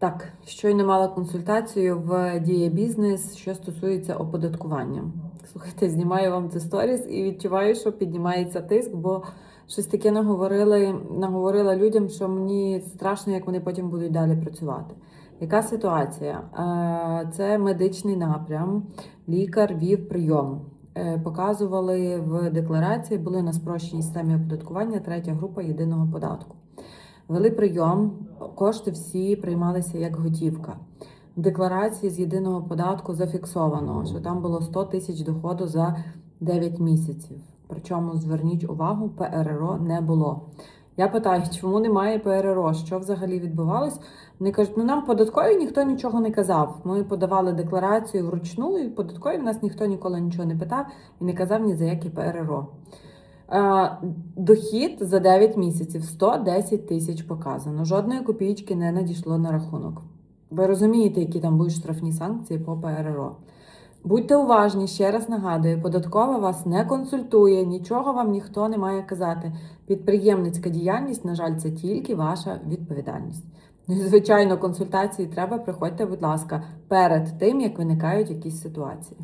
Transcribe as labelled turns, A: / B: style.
A: Так, щойно мала консультацію в Дія Бізнес, що стосується оподаткування. Слухайте, знімаю вам це сторіс і відчуваю, що піднімається тиск, бо щось таке наговорили, наговорила людям, що мені страшно, як вони потім будуть далі працювати. Яка ситуація? Е, Це медичний напрям, лікар вів прийом. Е, Показували в декларації, були на спрощеній системі оподаткування, третя група єдиного податку. Вели прийом, кошти всі приймалися як готівка. В декларації з єдиного податку зафіксовано, що там було 100 тисяч доходу за 9 місяців. Причому зверніть увагу, ПРРО не було. Я питаю, чому немає ПРРО? Що взагалі відбувалось? Вони кажуть, ну нам податкові ніхто нічого не казав. Ми подавали декларацію вручну, і податкові в нас ніхто ніколи нічого не питав і не казав ні за які ПРРО. Е, Дохід за 9 місяців 110 тисяч показано. Жодної копійки не надійшло на рахунок. Ви розумієте, які там будуть штрафні санкції по ПРРО. Будьте уважні, ще раз нагадую, податкова вас не консультує, нічого вам ніхто не має казати. Підприємницька діяльність, на жаль, це тільки ваша відповідальність. Ну звичайно, консультації треба. Приходьте, будь ласка, перед тим, як виникають якісь ситуації.